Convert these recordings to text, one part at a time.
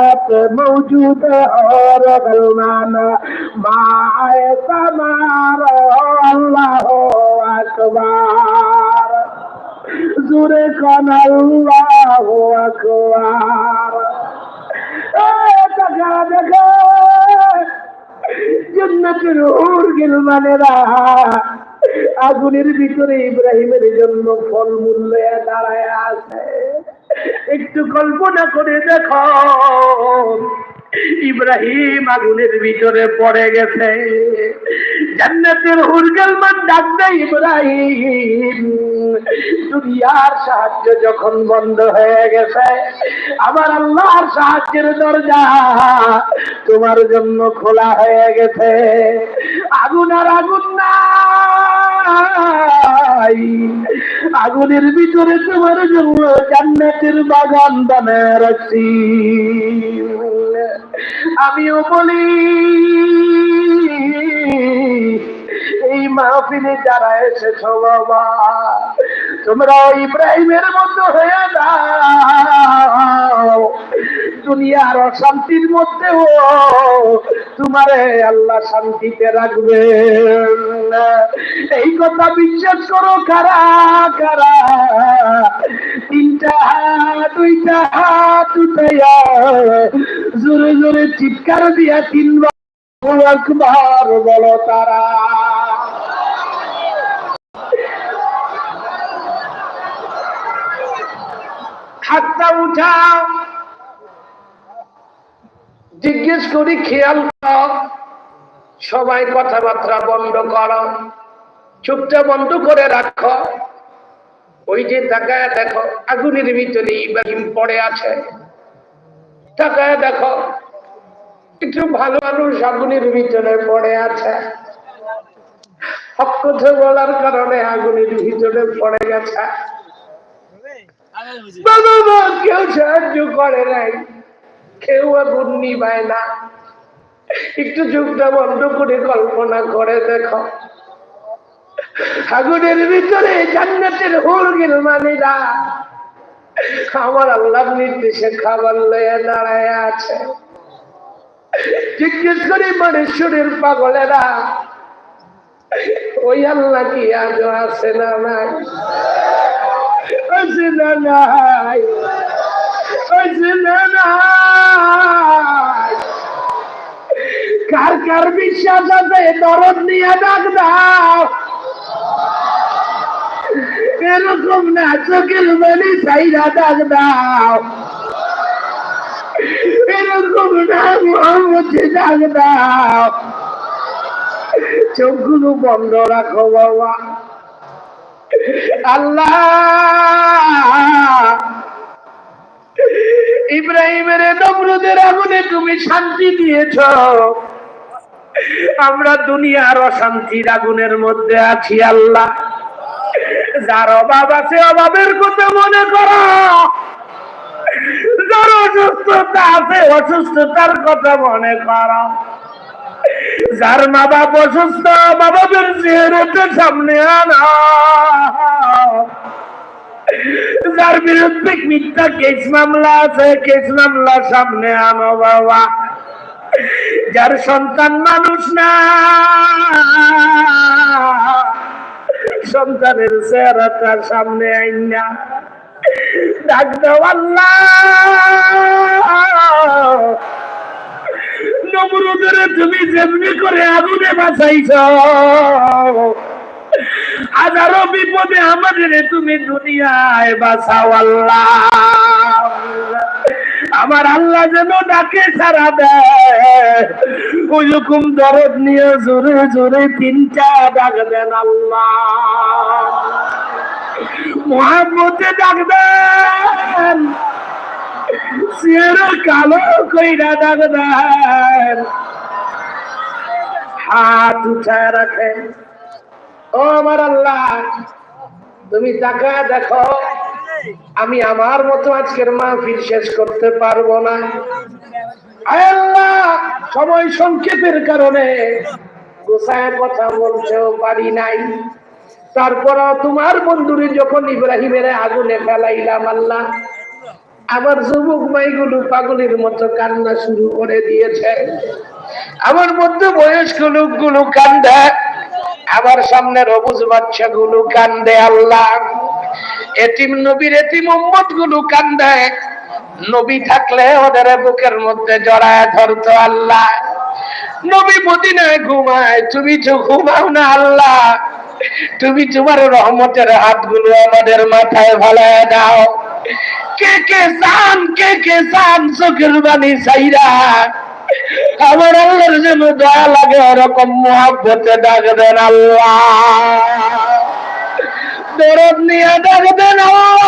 ذات موجود اور غلمانا مائے سمار اللہ اکبار زور کن اللہ اکبار اے دگا دگا জন্নতের ওর গেল মানেরা আগুনের ভিতরে ইব্রাহিমের জন্য ফলমূল দাঁড়ায় আছে একটু কল্পনা করে দেখো ইব্রাহিম আগুনের ভিতরে পড়ে গেছে। জান্নাতের হুরগালমান ডাক ইব্রাহিম। দুনিয়ার সাহায্য যখন বন্ধ হয়ে গেছে আমার আল্লাহর সাহায্যের দরজা তোমার জন্য খোলা হয়ে গেছে। আগুন আর আগুন নাই আগুনের ভিতরে তোমার জন্য জান্নাতের বাগান বানায় রাখছি। আমিও বলি, এই মাহফিলে যারা এসেছ বাবা, তোমরা ইব্রাহিমের মতো হয়ে দাও দুনিয়ার অশান্তির মধ্যেও তোমারে আল্লাহ শান্তিতে রাখবে এই কথা বিশ্বাস করো, কারা কারা? তিনটা হাত, দুইটা হাত উঠাইয়া জোরে জোরে চিৎকার দিয়া তিনবার আকবার বলো তারা। হাতটা উঠাও। জিজ্ঞেস করি খেয়াল করো সবাই কথাবার্তা বন্ধ করো চুপটা বন্ধ করে রাখো। ওই যে তাকায় দেখো আগুনের ভিতরে ইব্রাহিম পড়ে আছে। তাকায় দেখো একটু ভালো মানুষ আগুনের ভিতরে পড়ে আছে। হক কথা বলার কারণে আগুনের ভিতরে পড়ে গেছে। কেউ সাহায্য করে নাই। কেউ আগুন নিবায় না। একটু চোখটা বন্ধ করে কল্পনা করে দেখো। আগুনের ভিতরে জান্নাতের হোল গেল মানেরা আমার আল্লাহ নির্দেশে খাবার লয়ে দাঁড়ায় আছে। জিজ্ঞেস করে মানে মানুষের পাগলেরা, ওই আল্লাহ কি আজও আছে না নাই? আছে না নাই। কার বিশ্বাস আছে, দরদ নিয়ে ডাক দাও। এরকম না, চোখের মানে চাইরা ডাক দাও। এরকম না মোহাম্মদে ডাক দাও। চোখগুলো বন্ধ রাখো বাবা। আল্লাহ। ইব্রাহিমের নমরুদের আগুনে তুমি শান্তি দিয়েছ। আমরা দুনিয়ার অশান্তির আগুনের মধ্যে আছি, আল্লাহ। যার অভাব আছে, অভাবের কথা মনে করো। যার অসুস্থতা আছে, অসুস্থতার কথা মনে করো। যার মা বাপ অসুস্থ, মা বাপের চেহারাটা সামনে আনা। যার বিরুদ্ধে মিথ্যা কেস মামলা আছে কেস মামলা সামনে আনো, বাবা। যার সন্তান মানুষ না। সন্তানের চেহারাটা সামনে আইনা ডাক আল্লাহ। তুমি যেমনি করে আগুনে বাঁচাইছ। হাজারো বিপদে আমাদের তুমি দুনিয়ায় বাঁচাও আল্লাহ। আমার আল্লাহ যেন ডাকে সারা দেয়। ওই রকম দরদ নিয়ে জোরে জোরে তিনটা ডাক দেন আল্লাহ। ডাক দেন। চেহারা কালো কইরা ডাক দেন। হাত উঠায় রাখেন। ও আমার আল্লাহ, তুমি টাকা দেখো, আমি আমার মতো আজকের মাহফিল শেষ করতে পারব না। আল্লাহ, সময় সংক্ষেপের কারণে গোসায় কথা বলতেও পারি নাই। তারপর তোমার বন্ধুরে যখন ইব্রাহিমের আগুনে ফেলাইলাম আল্লাহ, আমার যুবক ভাইগুলো পাগলের মতো কান্না শুরু করে দিয়েছে। আমার মধ্যে বয়স্ক লোকগুলো কান্দে আমার সামনে রবুজ বাচ্চা গুলো কান্দে আল্লাহ। এতিম নবীর এতিম মোহাম্মদগুলো কান্দে। নবী থাকলে ওদের বুকের মধ্যে জড়ায় ধরতো আল্লাহ। নবী মদিনায় ঘুমায়, তুমি তো ঘুমাও না আল্লাহ। তুমি তোমার রহমতের হাতগুলো আমাদের মাথায় ভালায় দাও। কে কে চান কে কে চান চোখের বাণী চাইরা আমার আল্লাহর জন্য দয়া লাগে, ওরকম মহাব্বতে ডাক দেন আল্লাহ। দরদ নিয়ে ডাক দেন আল্লাহ।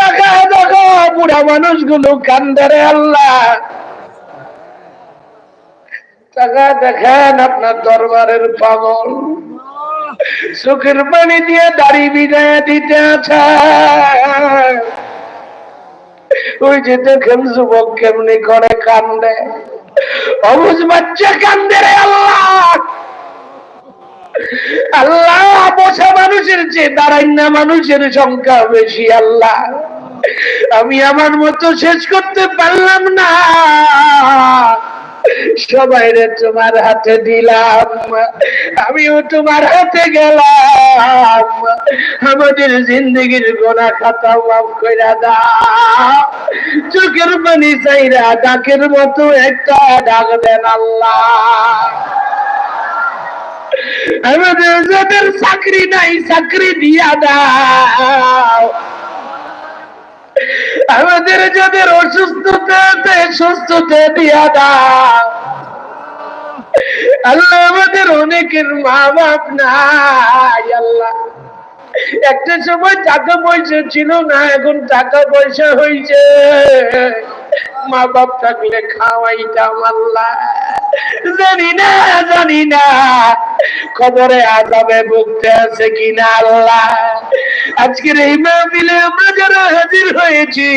টাকা দেখো বুড়া মানুষগুলো কান্দে রে আল্লাহ। টাকা দেখেন আপনার দরবারের পাগল। চোখের পানি দিয়ে দাড়ি বিদায় দিতে আছে। ওই যে দেখেন যুবক কেমনি করে কান্দে। অবুজ বাচ্চা কান্দে রে আল্লাহ। আল্লাহ, বসা মানুষের চেয়ে দাঁড়াই না, মানুষের সংখ্যা বেশি আল্লাহ। আমি আমার মতো শেষ করতে পারলাম না। সবাই রে তোমার হাতে দিলাম। আমিও তোমার হাতে গেলাম। আমাদের জিন্দগির গোনা খাতা মাফ কইরা দাও। চোখের পানি চাইরা ডাকের মতো একটা ডাক দেন আল্লাহ। আমাদের যাদের চাকরি নাই, চাকরি দিয়া দাও। আমাদের যাদের অসুস্থতা সুস্থতা দিয়া দাও। আল্লাহ আমাদের অনেকের মা বাপ নাই, আল্লাহ। একটা সময় টাকা পয়সা ছিল না, এখন টাকা পয়সা হয়েছে মা বাপ থাকলে খাওয়াইতাম, আল্লাহ। জানি না জানি না। খবরে আজাবে ভুগতে আছে কিনা আল্লাহ? আজকের এই মাহফিলে আমরা যারা হাজির হয়েছি,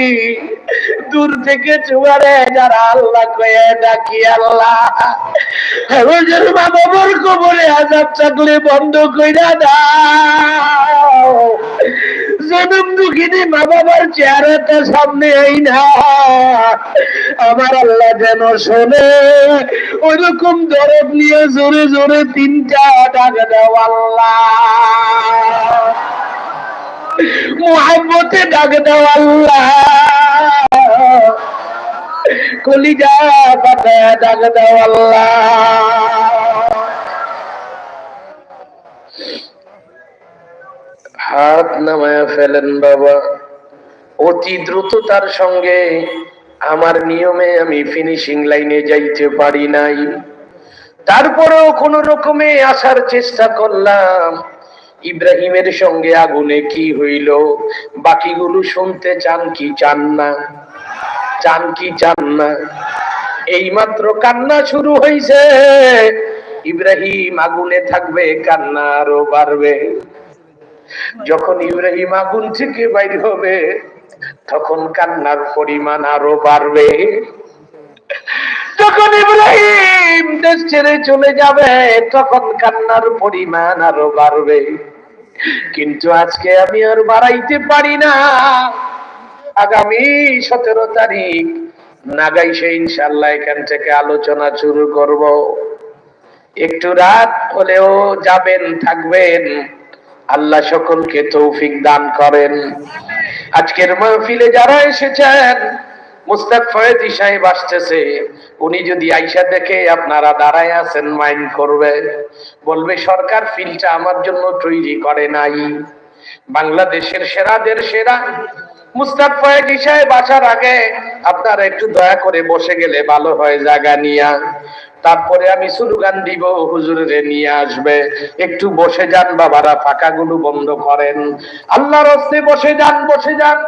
দূর থেকে চুয়ারে যারা আল্লাহ কয়ে ডাকি আল্লাহ। বাবার কবরে আজাব থাকলে বন্ধ কইরা দাও। জনম দুঃখিনী মা বাবার চেহারাটা সামনে এই না। আমার আল্লাহ যেন শোনে, ওইরকম দরদ নিয়ে জোরে জোরে তিনটা ডাক দাও আল্লাহ। মোহাম্মতে ডাক দাও আল্লাহ। কলিজা পাতায় ডাক দাও আল্লাহ। হাত নামায়া ফেলেন বাবা। অতি দ্রুততার সঙ্গে আমার নিয়মে আমি ফিনিশিং লাইনে যাইতে পারি নাই। তারপরেও কোন রকমে আসার চেষ্টা করলাম। ইব্রাহিমের সঙ্গে আগুনে কি হইল, বাকিগুলো শুনতে চান কি চান না? চান কি চান না? এইমাত্র কান্না শুরু হয়েছে ইব্রাহিম আগুনে থাকবে, কান্না আরও বাড়বে। যখন ইব্রাহিম আগুন থেকে বাইর হবে, তখন কান্নার পরিমাণ আরও বাড়বে। যখন ইব্রাহিম দেশ ছেড়ে চলে যাবে, তখন কান্নার পরিমাণ আরও বাড়বে। কিন্তু আজকে আমি আর বাড়াইতে পারি না। আগামী সতেরো তারিখ, নাগাইশে ইনশাল্লাহ এখান থেকে আলোচনা শুরু করব। একটু রাত হলেও যাবেন, থাকবেন। আল্লাহ সকলকে তৌফিক দান করেন। আজকের মাহফিলে যারা এসেছেন, মুস্তাক ফয়েদি সাহেব আসতেছে। উনি যদি আইসা দেখে আপনারা দাঁড়ায় আছেন, মাইন্ড করবে। বলবে, সরকার ফিল্ডটা আমার জন্য তৈরি করে নাই। বাংলাদেশের সেরাদের সেরা। মুস্তাক ফয়েদি সাহেব আসার আগে আপনারা একটু দয়া করে বসে গেলে ভালো হয় জায়গা নিয়া। তারপরে আমি স্লোগান দিব হুজুরে নিয়ে আসবে। একটু বসে যান বাবারা, ফাঁকাগুলো বন্ধ করেন। আল্লাহর হস্তে বসে যান বসে যান।